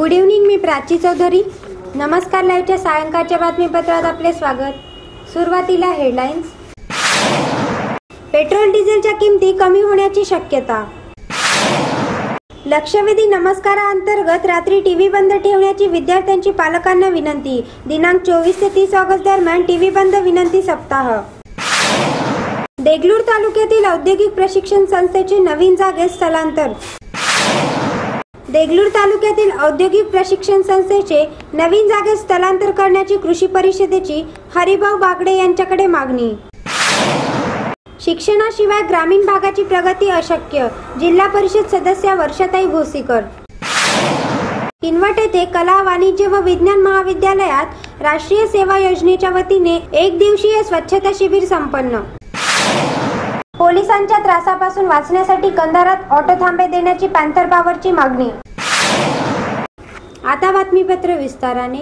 Good evening मी प्राची चौधरी. नमस्कार लाईव्हच्या सायंकाळच्या बातमीपत्रात आपले स्वागत. सुरुवातीला हेडलाईन्स पेट्रोल डिझेलच्या किमती कमी होण्याची शक्यता. लक्षवेधी नमस्काराअंतर्गत रात्री टी व्ही बंद ठेवण्याची विद्यार्थ्यांची पालकांना विनंती. दिनांक चोवीस ते तीस ऑगस्ट दरम्यान टीव्ही बंद विनंती सप्ताह. देगलूर तालुक्यातील औद्योगिक प्रशिक्षण संस्थेचे नवीन जागेत स्थलांतर. देगलूर तालुक्यातील औद्योगिक प्रशिक्षण संस्थेचे नवीन जागेत स्थलांतर करण्याची कृषी परिषदेची हरिभाऊ बागडे यांच्याकडे मागणी. शिक्षणाशिवाय ग्रामीण भागाची प्रगती अशक्य जिल्हा परिषद सदस्य वर्षाताई भोसीकर. किनवट येथे कला वाणिज्य व विज्ञान महाविद्यालयात राष्ट्रीय सेवा योजनेच्या वतीने एक दिवसीय स्वच्छता शिबिर संपन्न. पोलिसांच्या त्रासापासून वाचण्यासाठी कंधारात ऑटो थांबे देण्याची पॅन्थर पॉवरची मागणी. आता बातमीपत्र विस्ताराने.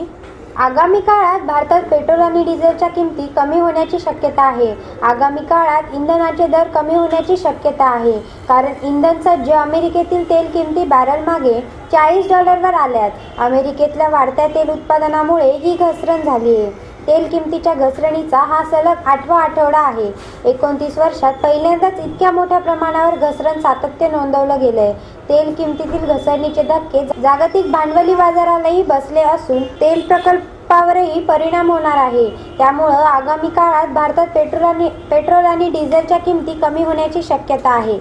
आगामी काळात भारतात पेट्रोल आणि डिझेलच्या किमती कमी होण्याची शक्यता आहे. आगामी काळात इंधनाचे दर कमी होण्याची शक्यता आहे. कारण इंधन सज्ज अमेरिकेतील तेल किमती बॅरल मागे चाळीस डॉलरवर आल्यात. अमेरिकेतल्या वाढत्या तेल उत्पादनामुळे ही घसरण झाली आहे तेल किमतीच्या घसरणीचा हा सलग आठवा आठवडा आहे. एकोणतीस वर्षात पहिल्यांदाच इतक्या मोठ्या प्रमाणावर घसरण सातत्य नोंदवलं गेलंय. तेल किमतीतील घसरणीचे धक्के जागतिक भांडवली बाजारालाही बसले असून तेल प्रकल्पावरही परिणाम होणार आहे. त्यामुळं आगामी काळात भारतात पेट्रोल आणि पेट्रोल आणि डिझेलच्या किमती कमी होण्याची शक्यता आहे.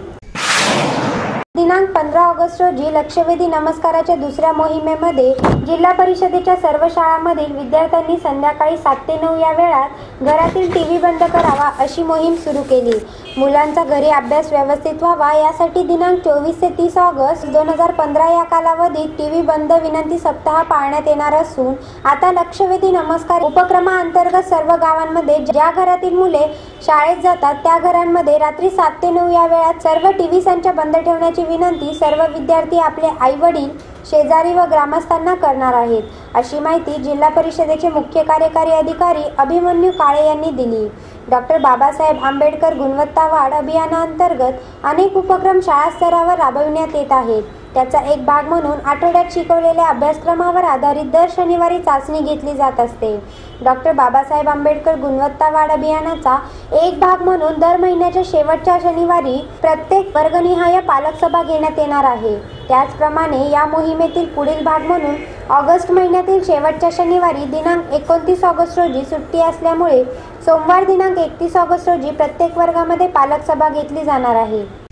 दिनांक पंधरा ऑगस्ट रोजी लक्षवेधी नमस्काराच्या दुसऱ्या मोहिमेमध्ये जिल्हा परिषदेच्या सर्व शाळांमधील विद्यार्थ्यांनी संध्याकाळी सात ते नऊ या वेळात घरातील टी व्ही बंद करावा अशी मोहीम सुरू केली. मुलांचा घरी अभ्यास व्यवस्थित व्हावा यासाठी दिनांक चोवीस ते तीस ऑगस्ट दोन हजार पंधरा या कालावधीत टी व्ही बंद विनंती सप्ताह पाळण्यात येणार असून आता लक्षवेधी नमस्कार उपक्रमाअंतर्गत सर्व गावांमध्ये ज्या घरातील मुले शाळेत जातात त्या घरांमध्ये रात्री सात ते नऊ या वेळात सर्व टी व्ही संच बंद ठेवण्याची विनंती सर्व विद्यार्थी आपले आई वडील शेजारी व ग्रामस्थांना करणार आहेत. अशी माहिती जिल्हा परिषदेचे मुख्य कार्यकारी अधिकारी अभिमन्यू काळे यांनी दिली. डॉक्टर बाबासाहेब आंबेडकर गुणवत्ता वाढ अभियानाअंतर्गत अनेक उपक्रम शाळा स्तरावर राबविण्यात येत आहेत. त्याचा एक भाग म्हणून आठवड्यात शिकवलेल्या अभ्यासक्रमावर आधारित दर शनिवारी चाचणी घेतली जात असते. डॉक्टर बाबासाहेब आंबेडकर गुणवत्ता वाढ अभियानाचा एक भाग म्हणून दर महिन्याच्या शेवटच्या शनिवारी प्रत्येक वर्गनिहाय पालक सभा घेण्यात येणार आहे. त्याचप्रमाणे या मोहिमेतील पुढील भाग म्हणून ऑगस्ट महिन्यातील शेवटच्या शनिवारी दिनांक एकोणतीस ऑगस्ट रोजी सुट्टी असल्यामुळे सोमवार दिनांक एकतीस ऑगस्ट रोजी प्रत्येक वर्गामध्ये पालक सभा घेतली जाणार आहे.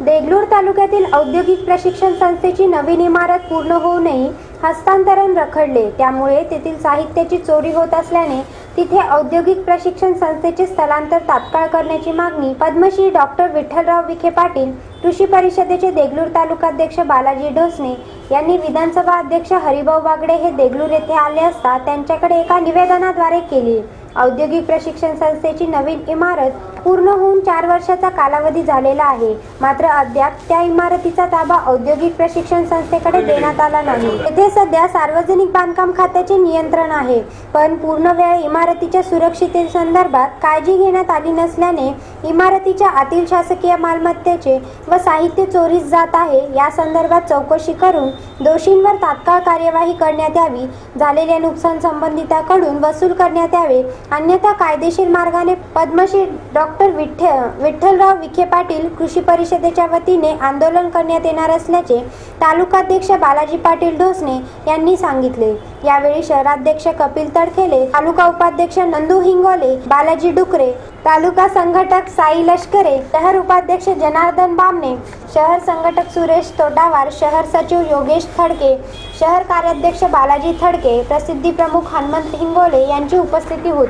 देगलूर तालुक्यातील औद्योगिक प्रशिक्षण संस्थेची नवीन इमारत पूर्ण होऊनही हस्तांतरण रखडले. त्यामुळे तेथील साहित्याची चोरी होत असल्याने तिथे औद्योगिक प्रशिक्षण संस्थेचे स्थलांतर तात्काळ करण्याची मागणी पद्मश्री डॉक्टर विठ्ठलराव विखे पाटील कृषी परिषदेचे देगलूर तालुकाध्यक्ष बालाजी ढोसने यांनी विधानसभा अध्यक्ष हरिभाऊ बागडे हे देगलूर येथे आले असता त्यांच्याकडे एका निवेदनाद्वारे केली. औद्योगिक प्रशिक्षण संस्थेची नवीन इमारत पूर्ण होऊन चार वर्षाचा कालावधी झालेला आहे. मात्र अद्याप त्या इमारतीचा ताबा औद्योगिक प्रशिक्षण संस्थेकडे देण्यात आला नाही. येथे सध्या सार्वजनिक बांधकाम खात्याचे नियंत्रण आहे. पण पूर्ण वेळ इमारतीच्या सुरक्षिततेसंदर्भात काळजी घेण्यात आली नसल्याने इमारतीच्या आतील शासकीय मालमत्तेचे व साहित्य चोरीस जात आहे. या संदर्भात चौकशी करून दोषींवर तात्काळ कार्यवाही करण्यात यावी. झालेल्या नुकसान संबंधिताकडून वसूल करण्यात यावे. अन्यथा कायदेशीर मार्गाने पद्मश्री डॉक्टर विठ्ठल विठ्ठलराव विखे पाटील कृषी परिषदेच्या वतीने आंदोलन करण्यात येणार असल्याचे तालुकाध्यक्ष बालाजी पाटील ढोसने यांनी सांगितले. यावेळी शहराध्यक्ष कपिल तडखेले तालुका उपाध्यक्ष नंदू हिंगोले बालाजी डुकरे तालुका संघटक साई लष्करे शहर उपाध्यक्ष जनार्दन बामणे शहर संघटक सुरेश तोटावार शहर सचिव योगेश थडके शहर कार्याध्यक्ष बालाजी थडके प्रसिद्धी प्रमुख हनुमंत हिंगोले यांची उपस्थिती होती.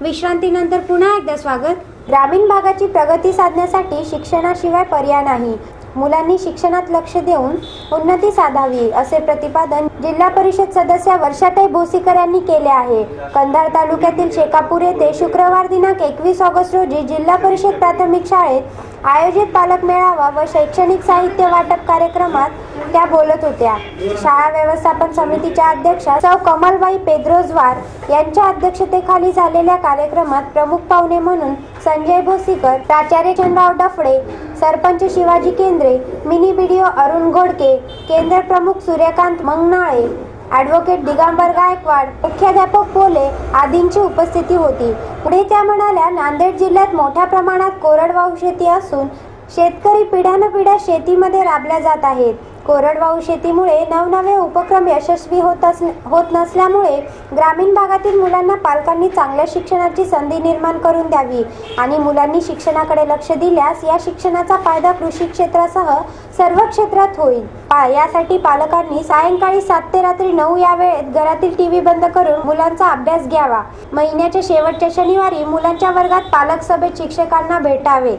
विश्रांतीनंतर पुन्हा एकदा स्वागत. ग्रामीण भागाची प्रगती साधण्यासाठी शिक्षणाशिवाय पर्याय नाही. मुलांनी शिक्षणात लक्ष देऊन उन्नती साधावी असे प्रतिपादन जिल्हा परिषद सदस्य वर्षाताई भोसीकर यांनी केले आहे. कंधार तालुक्यातील शेकापूर येथे शुक्रवार दिनांक एकवीस ऑगस्ट रोजी जिल्हा परिषद प्राथमिक शाळेत आयोजित पालक मेळावा व शैक्षणिक साहित्य वाटप कार्यक्रमात त्या बोलत होत्या. शाळा व्यवस्थापन समितीच्या अध्यक्षा सौ. कमलबाई पेद्रोजवार यांच्या अध्यक्षतेखाली झालेल्या कार्यक्रमात प्रमुख पाहुणे म्हणून संजय भोसीकर प्राचार्य चंद्रराव डफडे सरपंच शिवाजी केंद्रे मिनी बीडीओ अरुण घोडके केंद्र प्रमुख सूर्यकांत मंगनाळे ॲडव्होकेट दिगांबर गायकवाड मुख्याध्यापक पोले आदींची उपस्थिती होती. पुढे त्या म्हणाल्या नांदेड जिल्ह्यात मोठ्या प्रमाणात कोरडवाहू शेती असून शेतकरी पिढ्यानपिढ्या शेतीमध्ये राबल्या जात आहेत. कोरडवाहू शेतीमुळे नवनवे उपक्रम यशस्वी होत अस होत नसल्यामुळे ग्रामीण भागातील मुलांना पालकांनी चांगल्या शिक्षणाची संधी निर्माण करून द्यावी आणि मुलांनी शिक्षणाकडे लक्ष दिल्यास या शिक्षणाचा फायदा कृषी क्षेत्रासह सर्व क्षेत्रात होईल. पा यासाठी पालकांनी सायंकाळी सात ते रात्री नऊ या वेळेत घरातील टीव्ही बंद करून मुलांचा अभ्यास घ्यावा. महिन्याच्या शेवटच्या शनिवारी मुलांच्या वर्गात पालक सभेत शिक्षकांना भेटावे.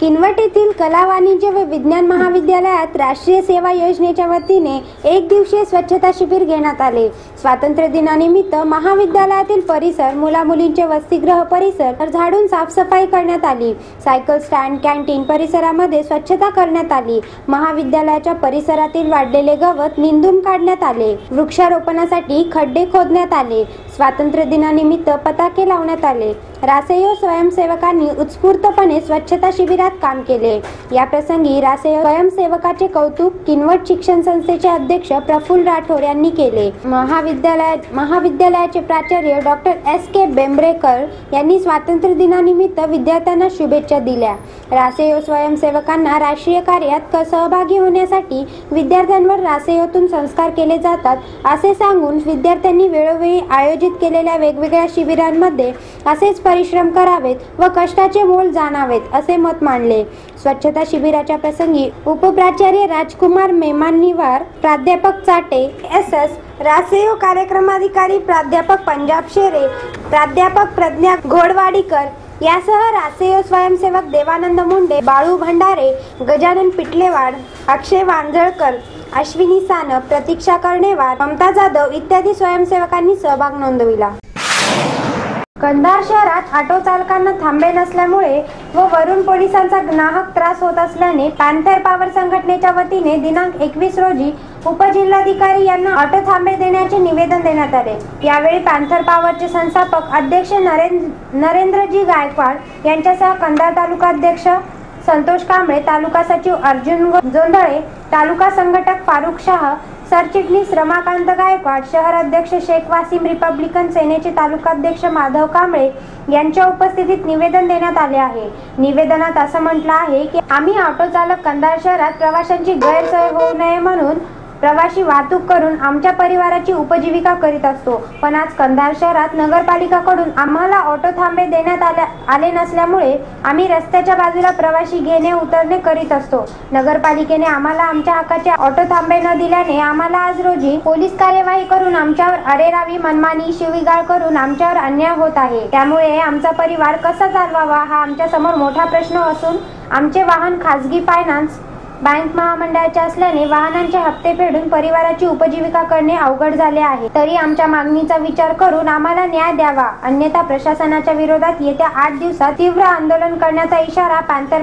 किनवट येथील कला वाणिज्य व विज्ञान महाविद्यालयात राष्ट्रीय सेवा योजनेच्या वतीने एक दिवसीय स्वच्छता शिबिर घेण्यात आले. स्वातंत्र्य दिनानिमित्त महाविद्यालयातील परिसर मुला मुलींचे वसतिगृह परिसर झाडून साफसफाई करण्यात आली. सायकल स्टँड कॅन्टीन परिसरामध्ये स्वच्छता करण्यात आली. महाविद्यालयाच्या परिसरातील वाढलेले गवत निंदून काढण्यात आले. वृक्षारोपणासाठी खड्डे खोदण्यात आले. स्वातंत्र्य दिनानिमित्त पताके लावण्यात आले. रासेयो स्वयंसेवकांनी उत्स्फूर्तपणे स्वच्छता शिबिरात काम केले. या प्रसंगी रासेयो स्वयंसेवकाचे कौतुक किनवट शिक्षण संस्थेचे अध्यक्ष प्रफुल्ल राठोड यांनी केले. महाविद्यालय महाविद्यालयाचे प्राचार्य डॉक्टर एस के बेंब्रेकर यांनी स्वातंत्र्य दिनानिमित्त विद्यार्थ्यांना शुभेच्छा दिल्या. रासेयो स्वयंसेवकांना राष्ट्रीय कार्यात सहभागी होण्यासाठी विद्यार्थ्यांवर रासेयोतून संस्कार केले जातात असे सांगून विद्यार्थ्यांनी वेळोवेळी आयोजित केलेल्या वेगवेगळ्या शिबिरांमध्ये असेच परिश्रम करावेत व कष्टाचे मोल जाणावेत असे मत मांडले. स्वच्छता शिबिराच्या प्रसंगी उपप्राचार्य राजकुमार मेमानिवार प्राध्यापक चाटे एस एस रासेयो कार्यक्रमाधिकारी प्राध्यापक पंजाब शेरे प्राध्यापक प्रज्ञा घोडवाडीकर यासह रासेयो स्वयंसेवक देवानंद मुंडे बाळू भंडारे गजानन पिटलेवाड अक्षय वांजळकर अश्विनी सानप प्रतीक्षा कर्णेवार ममता जाधव इत्यादी स्वयंसेवकांनी सहभाग नोंदविला. कंधार शहरात ऑटो चालकांना थांबे नसल्यामुळे व वरुण पोलिसांचा ग्राहक त्रास होत असल्याने पॅन्थर पॉवर संघटनेच्या वतीने दिनांक एकवीस रोजी उपजिल्हाधिकारी यांना ऑटो थांबे देण्याचे निवेदन देण्यात आले. यावेळी पॅन्थर पॉवरचे संस्थापक अध्यक्ष नरेंद्र नरेंद्रजी गायकवाड यांच्यासह कंधार तालुका अध्यक्ष संतोष कांबळे तालुका सचिव अर्जुन जोंधळे तालुका संघटक फारुख शाह सरचिटणीस रमाकांत गायकवाड शहर अध्यक्ष शेख वासिम रिपब्लिकन सेनेचे तालुकाध्यक्ष माधव कांबळे यांच्या उपस्थितीत निवेदन देण्यात आले आहे. निवेदनात असं म्हटलं आहे की आम्ही ऑटो चालक कंधार शहरात प्रवाशांची गैरसोय होऊ नये म्हणून प्रवाशी वाहतूक करून आमच्या परिवाराची उपजीविका करीत असतो. पण आज कंधार शहरात नगरपालिकाकडून आम्हाला ऑटो थांबे देण्यात आल्या आले नसल्यामुळे आम्ही रस्त्याच्या बाजूला प्रवाशी घेणे उतरणे करीत असतो. नगरपालिकेने आम्हाला आमच्या हक्काचे ऑटो थांबे न दिल्याने आम्हाला आज रोजी पोलीस कार्यवाही करून आमच्यावर अरेरावी मनमानी शिवीगाळ करून आमच्यावर अन्याय होत आहे. त्यामुळे आमचा परिवार कसा चालवावा हा आमच्यासमोर मोठा प्रश्न असून आमचे वाहन खाजगी फायनान्स बँक महामंडळाचे असल्याने वाहनांचे हप्ते फेडून परिवाराची उपजीविका करणे अवघड झाले आहे. तरी आमच्या मागणीचा विचार करून आम्हाला न्याय द्यावा. अन्यथा प्रशासनाच्या विरोधात येत्या आठ दिवसात तीव्र आंदोलन करण्याचा इशारा पॅन्थर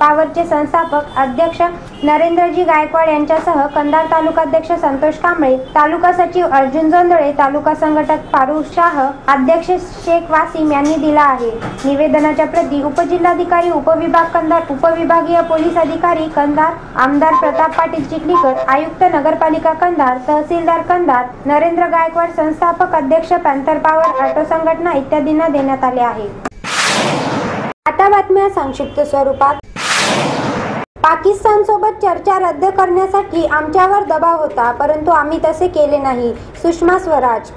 पावरचे संस्थापक अध्यक्ष नरेंद्रजी गायकवाड यांच्यासह कंधार तालुकाध्यक्ष संतोष कांबळे तालुका सचिव अर्जुन जोंधळे तालुका संघटक फारुख शाह अध्यक्ष शेख वासिम यांनी दिला आहे. निवेदनाच्या प्रती उपजिल्हाधिकारी उपविभाग कंधार उपविभागीय पोलीस अधिकारी कंधार आमदार प्रताप पाटील चिखलीकर आयुक्त नगरपालिका कंधार तहसीलदार कंधार नरेंद्र गायकवाड संस्थापक अध्यक्ष पॅन्थर पॉवर ऑटो संघटना इत्यादींना देण्यात आले आहे. आता बातम्या संक्षिप्त स्वरूपात. पाकिस्तान सोबत चर्चा रद्द करण्यासाठी आमच्यावर दबाव होता परंतु आम्ही तसे केले नाही सुषमा स्वराज.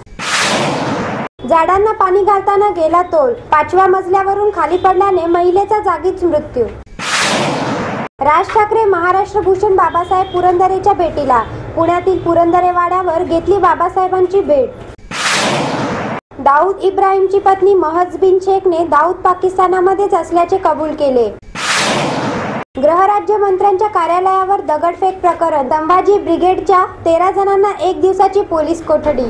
झाडांना पाणी घालताना गेला तोल पाचव्या मजल्यावरून खाली पडल्याने महिलेचा जागीच मृत्यू. राज ठाकरे महाराष्ट्र भूषण बाबासाहेब पुरंदरेच्या भेटीला. पुण्यातील पुरंदरे वाड्यावर घेतली बाबासाहेबांची भेट. दाऊद इब्राहिमची पत्नी महज बिन शेखने दाऊद पाकिस्तानामध्येच असल्याचे कबूल केले. गृहराज्य मंत्र्यांच्या कार्यालयावर दगडफेक प्रकरण. संभाजी ब्रिगेडच्या तेरा जणांना एक दिवसाची पोलीस कोठडी.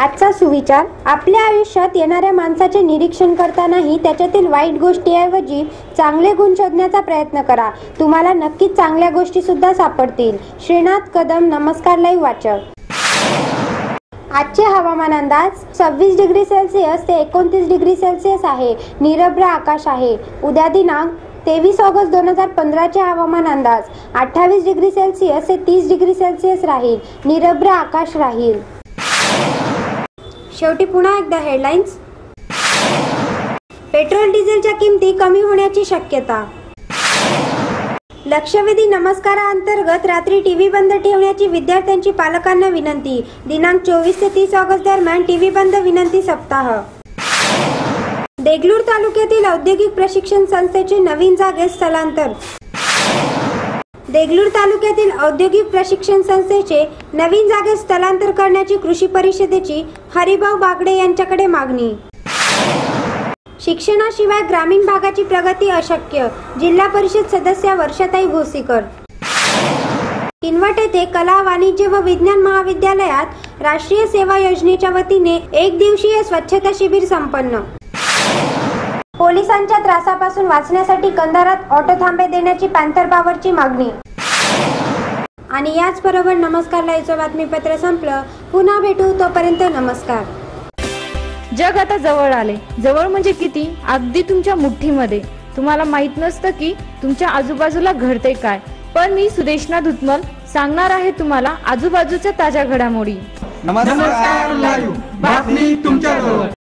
आजचा सुविचार आपल्या आयुष्यात येणाऱ्या माणसाचे निरीक्षण करतानाही त्याच्यातील वाईट गोष्टीऐवजी चांगले गुण शोधण्याचा प्रयत्न करा. तुम्हाला नक्कीच चांगल्या गोष्टी सुद्धा सापडतील. श्रीनाथ कदम नमस्कार लाईव्ह वाचक. आजचे हवामान अंदाज सव्वीस डिग्री सेल्सिअस ते एकोणतीस डिग्री सेल्सिअस आहे. निरभ्र आकाश आहे. उद्या दिनांक तेवीस ऑगस्ट दोन हजार पंधराचे हवामान अंदाज अठ्ठावीस डिग्री सेल्सिअस ते तीस डिग्री सेल्सिअस राहील. निरभ्र आकाश राहील. शेवटी पुन्हा एकदा हेडलाईन्स पेट्रोल डिझेलच्या किमती कमी होण्याची शक्यता. लक्षवेधी नमस्काराअंतर्गत रात्री टीव्ही बंद ठेवण्याची विद्यार्थ्यांची पालकांना विनंती. दिनांक चोवीस ते तीस ऑगस्ट दरम्यान टीव्ही बंद विनंती सप्ताह. देगलूर तालुक्यातील औद्योगिक प्रशिक्षण संस्थेचे नवीन जागेत स्थलांतर. देगलूर तालुक्यातील औद्योगिक प्रशिक्षण संस्थेचे नवीन जागेत स्थलांतर करण्याची कृषी परिषदेची हरिभाऊ बागडे यांच्याकडे मागणी. शिक्षणाशिवाय ग्रामीण भागाची प्रगती अशक्य जिल्हा परिषद सदस्य वर्षाताई भोसीकर. किनवट येथे कला वाणिज्य व विज्ञान महाविद्यालयात राष्ट्रीय सेवा योजनेच्या वतीने एक दिवसीय स्वच्छता शिबिर संपन्न. पोलिसांच्या त्रासापासून वाचण्यासाठी कंधारात ऑटो थांबे देण्याची पॅन्थर पॉवरची मागणी. आणि याचबरोबर नमस्कार लाईव्हचं बातमीपत्र संपलं. पुन्हा भेटू तोपर्यंत नमस्कार. जग आता जवळ आले. जवळ म्हणजे किती? अगदी तुमच्या मुठ्ठीमध्ये. तुम्हाला माहीत नसतं की तुमच्या आजूबाजूला घडते काय. पण मी सुदेशना धुतमल सांगणार आहे तुम्हाला आजूबाजूच्या ताज्या घडामोडी. नमस्कार लाईव्ह. बातमी